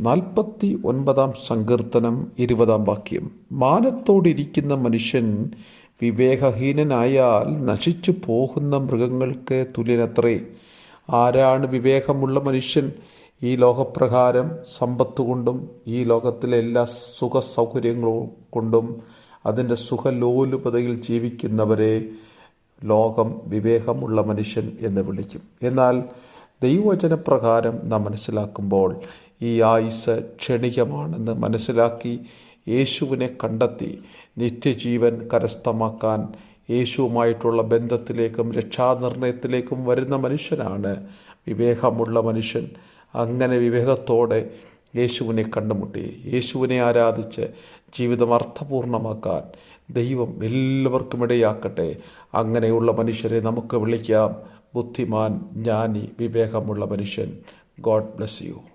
നാൽപ്പത്തി ഒൻപതാം സങ്കീർത്തനം ഇരുപതാം വാക്യം. മാനത്തോടിരിക്കുന്ന മനുഷ്യൻ വിവേകഹീനനായാൽ നശിച്ചു പോകുന്ന മൃഗങ്ങൾക്ക് തുല്യനത്രേ. ആരാണ് വിവേകമുള്ള മനുഷ്യൻ? ഈ ലോകപ്രകാരം സമ്പത്ത് കൊണ്ടും ഈ ലോകത്തിലെ എല്ലാ സുഖ സൗകര്യങ്ങളും കൊണ്ടും അതിന്റെ സുഖലോലുപതയിൽ ജീവിക്കുന്നവരെ ലോകം വിവേകമുള്ള മനുഷ്യൻ എന്ന് വിളിക്കും. എന്നാൽ ദൈവവചനപ്രകാരം നാം മനസ്സിലാക്കുമ്പോൾ ഈ ആയുസ് ക്ഷണികമാണെന്ന് മനസ്സിലാക്കി യേശുവിനെ കണ്ടെത്തി നിത്യജീവൻ കരസ്ഥമാക്കാൻ യേശുവുമായിട്ടുള്ള ബന്ധത്തിലേക്കും രക്ഷാനിർണയത്തിലേക്കും വരുന്ന മനുഷ്യനാണ് വിവേകമുള്ള മനുഷ്യൻ. അങ്ങനെ വിവേകത്തോടെ യേശുവിനെ കണ്ടുമുട്ടി. യേശുവിനെ ആരാധിച്ച് ജീവിതം അർത്ഥപൂർണമാക്കാൻ ദൈവം എല്ലാവർക്കും ഇടയാക്കട്ടെ. അങ്ങനെയുള്ള മനുഷ്യരെ നമുക്ക് വിളിക്കാം. ബുദ്ധിമാൻ ജ്ഞാനി വിവേകമുള്ള മനുഷ്യൻ. God bless you.